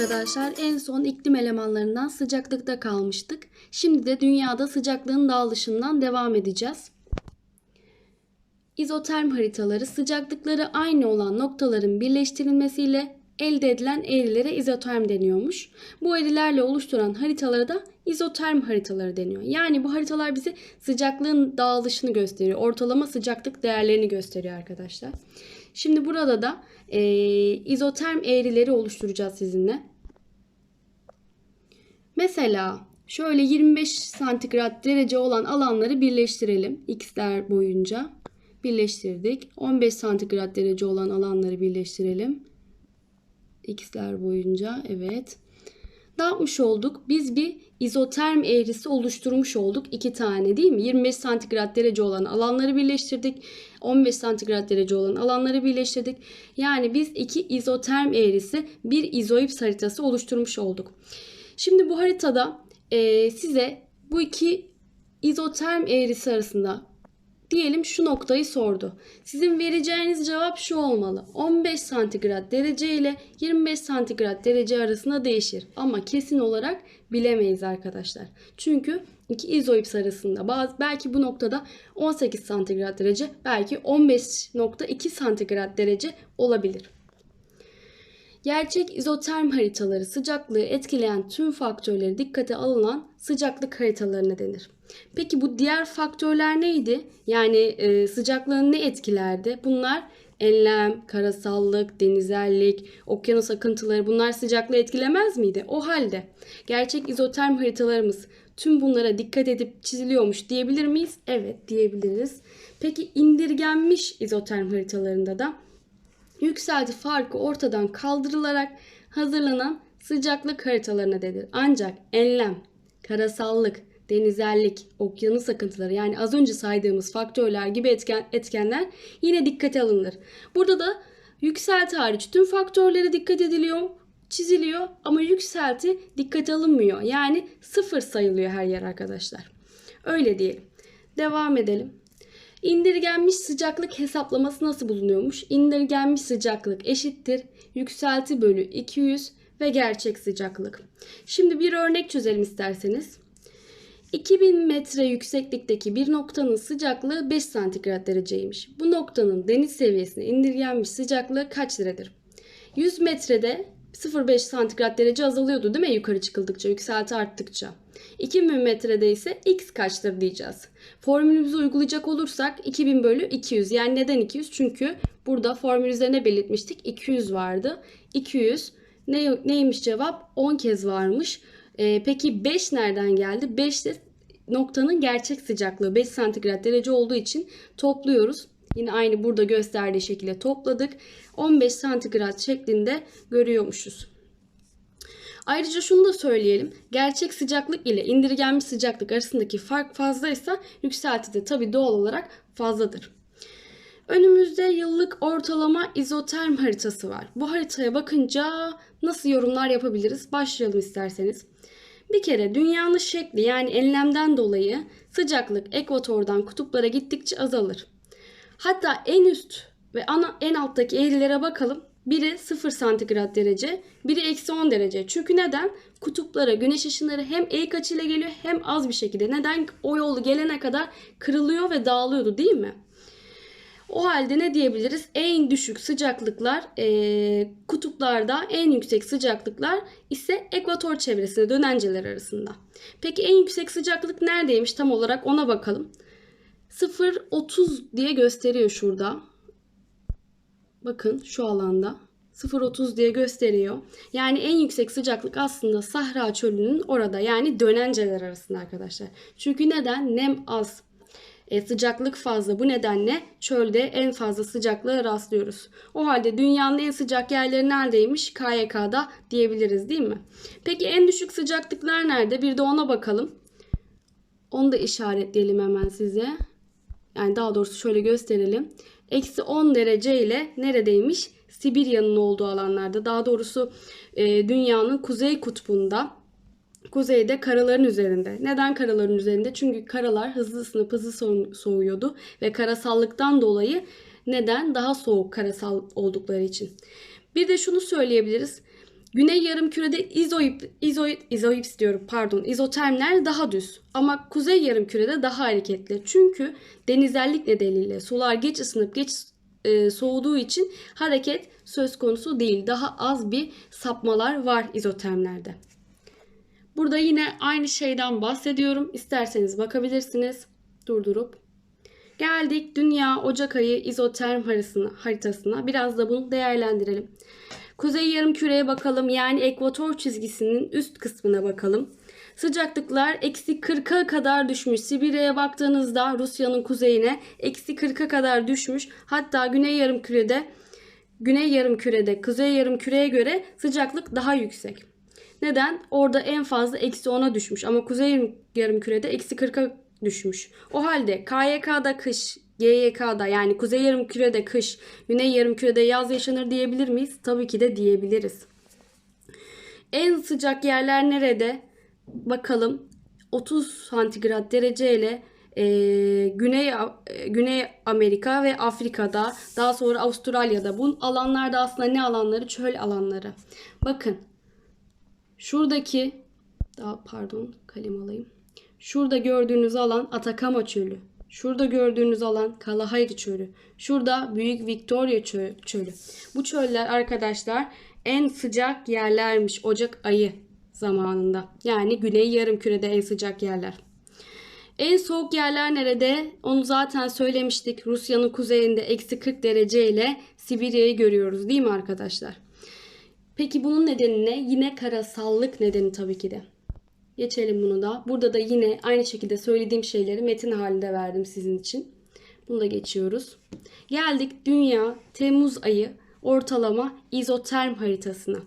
arkadaşlar en son iklim elemanlarından sıcaklıkta kalmıştık. Şimdi de dünyada sıcaklığın dağılışından devam edeceğiz. İzoterm haritaları sıcaklıkları aynı olan noktaların birleştirilmesiyle elde edilen eğrilere izoterm deniyormuş. Bu eğrilerle oluşturan haritalara da izoterm haritaları deniyor. Yani bu haritalar bize sıcaklığın dağılışını gösteriyor. Ortalama sıcaklık değerlerini gösteriyor arkadaşlar. Şimdi burada da e, izoterm eğrileri oluşturacağız sizinle. Mesela şöyle 25 santigrat derece olan alanları birleştirelim. X'ler boyunca birleştirdik. 15 santigrat derece olan alanları birleştirelim. X'ler boyunca evet. Ne yapmış olduk? Biz bir izoterm eğrisi oluşturmuş olduk. iki tane değil mi? 25 santigrat derece olan alanları birleştirdik. 15 santigrat derece olan alanları birleştirdik. Yani biz iki izoterm eğrisi bir izoips haritası oluşturmuş olduk. Şimdi bu haritada e, size bu iki izoterm eğrisi arasında diyelim şu noktayı sordu. Sizin vereceğiniz cevap şu olmalı. 15 santigrat derece ile 25 santigrat derece arasında değişir. Ama kesin olarak bilemeyiz arkadaşlar. Çünkü iki izoips arasında bazı belki bu noktada 18 santigrat derece belki 15.2 santigrat derece olabilir. Gerçek izoterm haritaları sıcaklığı etkileyen tüm faktörleri dikkate alınan sıcaklık haritalarına denir. Peki bu diğer faktörler neydi? Yani e, sıcaklığın ne etkilerdi? Bunlar enlem, karasallık, denizellik, okyanus akıntıları bunlar sıcaklığı etkilemez miydi? O halde gerçek izoterm haritalarımız tüm bunlara dikkat edip çiziliyormuş diyebilir miyiz? Evet diyebiliriz. Peki indirgenmiş izoterm haritalarında da yükselti farkı ortadan kaldırılarak hazırlanan sıcaklık haritalarına denir. Ancak enlem, karasallık, denizellik, okyanus akıntıları yani az önce saydığımız faktörler gibi etken, etkenler yine dikkate alınır. Burada da yükselti hariç tüm faktörlere dikkat ediliyor, çiziliyor ama yükselti dikkate alınmıyor. Yani sıfır sayılıyor her yer arkadaşlar. Öyle diyelim. Devam edelim. İndirgenmiş sıcaklık hesaplaması nasıl bulunuyormuş? İndirgenmiş sıcaklık eşittir yükselti bölü 200 ve gerçek sıcaklık. Şimdi bir örnek çözelim isterseniz. 2000 metre yükseklikteki bir noktanın sıcaklığı 5 santigrat dereceymiş. Bu noktanın deniz seviyesine indirgenmiş sıcaklığı kaç derecedir? 100 metrede 0,5 santigrat derece azalıyordu değil mi yukarı çıkıldıkça, yükselti arttıkça. 2000 metrede ise x kaçtır diyeceğiz. Formülümüzü uygulayacak olursak 2000 bölü 200. Yani neden 200? Çünkü burada formül üzerine belirtmiştik. 200 vardı. 200 ne, neymiş cevap? 10 kez varmış. Ee, peki 5 nereden geldi? 5 de noktanın gerçek sıcaklığı 5 santigrat derece olduğu için topluyoruz. Yine aynı burada gösterdiği şekilde topladık. 15 santigrat şeklinde görüyormuşuz. Ayrıca şunu da söyleyelim. Gerçek sıcaklık ile indirgenmiş sıcaklık arasındaki fark fazlaysa yükselti de tabi doğal olarak fazladır. Önümüzde yıllık ortalama izoterm haritası var. Bu haritaya bakınca nasıl yorumlar yapabiliriz? Başlayalım isterseniz. Bir kere dünyanın şekli yani enlemden dolayı sıcaklık ekvatordan kutuplara gittikçe azalır. Hatta en üst ve ana, en alttaki eğrilere bakalım. Biri 0 santigrat derece, biri eksi 10 derece. Çünkü neden? Kutuplara güneş ışınları hem eğik açıyla geliyor hem az bir şekilde. Neden? O yolu gelene kadar kırılıyor ve dağılıyordu değil mi? O halde ne diyebiliriz? En düşük sıcaklıklar e, kutuplarda, en yüksek sıcaklıklar ise ekvator çevresinde dönenceler arasında. Peki en yüksek sıcaklık neredeymiş tam olarak ona bakalım. 0.30 diye gösteriyor şurada. Bakın şu alanda 0.30 diye gösteriyor. Yani en yüksek sıcaklık aslında Sahra çölünün orada yani dönenceler arasında arkadaşlar. Çünkü neden? Nem az. E, sıcaklık fazla. Bu nedenle çölde en fazla sıcaklığa rastlıyoruz. O halde dünyanın en sıcak yerleri neredeymiş? KYK'da diyebiliriz değil mi? Peki en düşük sıcaklıklar nerede? Bir de ona bakalım. Onu da işaretleyelim hemen size. Yani daha doğrusu şöyle gösterelim. Eksi 10 derece ile neredeymiş? Sibirya'nın olduğu alanlarda. Daha doğrusu e, dünyanın kuzey kutbunda. Kuzeyde karaların üzerinde. Neden karaların üzerinde? Çünkü karalar hızlı ısınıp hızlı so- soğuyordu. Ve karasallıktan dolayı neden? Daha soğuk karasal oldukları için. Bir de şunu söyleyebiliriz. Güney yarımkürede izoip, izoip, izoips diyorum pardon izotermler daha düz ama kuzey yarımkürede daha hareketli. Çünkü denizellik nedeniyle sular geç ısınıp geç e, soğuduğu için hareket söz konusu değil. Daha az bir sapmalar var izotermlerde. Burada yine aynı şeyden bahsediyorum. İsterseniz bakabilirsiniz durdurup. Geldik Dünya Ocak ayı izoterm haritasına. Biraz da bunu değerlendirelim. Kuzey yarımküreye bakalım. Yani ekvator çizgisinin üst kısmına bakalım. Sıcaklıklar eksi 40'a kadar düşmüş. Sibirya'ya baktığınızda Rusya'nın kuzeyine eksi 40'a kadar düşmüş. Hatta güney yarımkürede güney yarımkürede kuzey yarımküreye göre sıcaklık daha yüksek. Neden? Orada en fazla eksi 10'a düşmüş ama kuzey yarımkürede eksi 40'a düşmüş. O halde KYK'da kış, GYK'da yani kuzey yarımkürede kış, güney yarımkürede yaz yaşanır diyebilir miyiz? Tabii ki de diyebiliriz. En sıcak yerler nerede? Bakalım 30 santigrat derece ile e, Güney e, Güney Amerika ve Afrika'da daha sonra Avustralya'da bu alanlarda aslında ne alanları? Çöl alanları. Bakın şuradaki daha pardon kalem alayım. Şurada gördüğünüz alan Atakama Çölü. Şurada gördüğünüz alan Kalahari Çölü. Şurada Büyük Victoria Çö- Çölü. Bu çöller arkadaşlar en sıcak yerlermiş Ocak ayı zamanında. Yani Güney Yarımküre'de en sıcak yerler. En soğuk yerler nerede? Onu zaten söylemiştik. Rusya'nın kuzeyinde eksi 40 derece ile Sibirya'yı görüyoruz değil mi arkadaşlar? Peki bunun nedeni ne? Yine karasallık nedeni tabii ki de. Geçelim bunu da. Burada da yine aynı şekilde söylediğim şeyleri metin halinde verdim sizin için. Bunu da geçiyoruz. Geldik Dünya Temmuz ayı ortalama izoterm haritasına.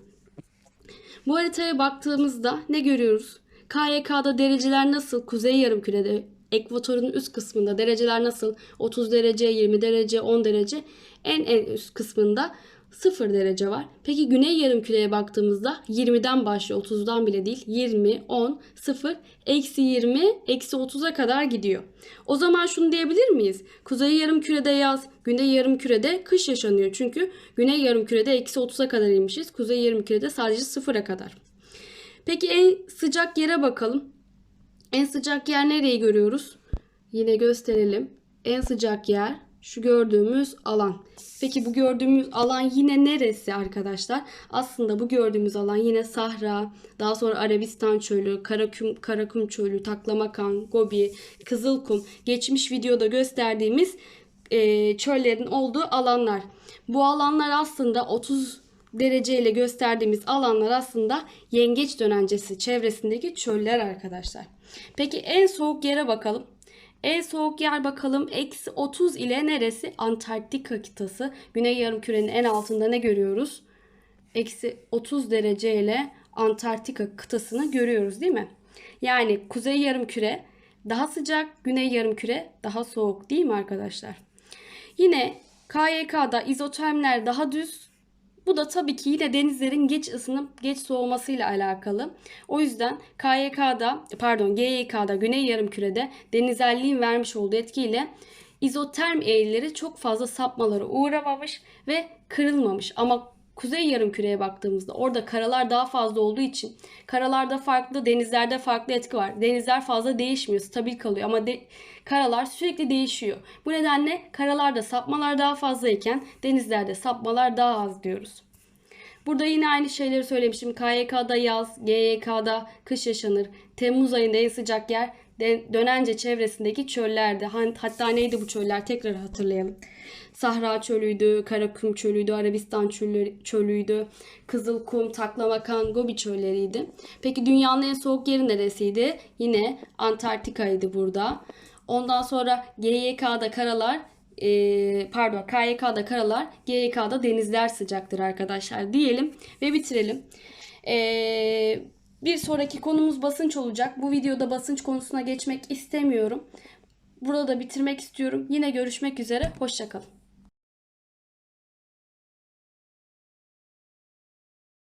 Bu haritaya baktığımızda ne görüyoruz? KYK'da dereceler nasıl? Kuzey yarımkürede ekvatorun üst kısmında dereceler nasıl? 30 derece, 20 derece, 10 derece. En en üst kısmında 0 derece var. Peki güney yarımküreye baktığımızda 20'den başlıyor. 30'dan bile değil. 20, 10, 0, eksi 20, eksi 30'a kadar gidiyor. O zaman şunu diyebilir miyiz? Kuzey yarımkürede yaz, güney yarımkürede kış yaşanıyor. Çünkü güney yarımkürede eksi 30'a kadar inmişiz. Kuzey yarımkürede sadece 0'a kadar. Peki en sıcak yere bakalım. En sıcak yer nereyi görüyoruz? Yine gösterelim. En sıcak yer şu gördüğümüz alan. Peki bu gördüğümüz alan yine neresi arkadaşlar? Aslında bu gördüğümüz alan yine Sahra, daha sonra Arabistan çölü, Karakum, Karakum çölü, Taklamakan, Gobi, Kızılkum. Geçmiş videoda gösterdiğimiz e, çöllerin olduğu alanlar. Bu alanlar aslında 30 dereceyle gösterdiğimiz alanlar aslında yengeç dönencesi çevresindeki çöller arkadaşlar. Peki en soğuk yere bakalım. En soğuk yer bakalım eksi 30 ile neresi? Antarktika kıtası. Güney yarımkürenin en altında ne görüyoruz? Eksi 30 derece ile Antarktika kıtasını görüyoruz değil mi? Yani kuzey yarımküre daha sıcak, güney yarımküre daha soğuk değil mi arkadaşlar? Yine KYK'da izotermler daha düz, bu da tabii ki yine denizlerin geç ısınıp geç soğumasıyla alakalı. O yüzden KYK'da pardon GYK'da Güney Yarımküre'de denizelliğin vermiş olduğu etkiyle izoterm eğrileri çok fazla sapmalara uğramamış ve kırılmamış. Ama Kuzey Yarımküre'ye baktığımızda orada karalar daha fazla olduğu için karalarda farklı, denizlerde farklı etki var. Denizler fazla değişmiyor, stabil kalıyor ama de, karalar sürekli değişiyor. Bu nedenle karalarda sapmalar daha fazlayken denizlerde sapmalar daha az diyoruz. Burada yine aynı şeyleri söylemiştim. KYK'da yaz, GYK'da kış yaşanır. Temmuz ayında en sıcak yer Dönence çevresindeki çöllerde. Hatta neydi bu çöller tekrar hatırlayalım. Sahra çölüydü, Karakum çölüydü, Arabistan çölüydü, Kızılkum, Taklamakan, Gobi çölleriydi. Peki dünyanın en soğuk yeri neresiydi? Yine Antarktika'ydı burada. Ondan sonra GYK'da karalar e, pardon KYK'da karalar, GYK'da denizler sıcaktır arkadaşlar diyelim ve bitirelim. Eee bir sonraki konumuz basınç olacak. Bu videoda basınç konusuna geçmek istemiyorum. Burada da bitirmek istiyorum. Yine görüşmek üzere. Hoşçakalın.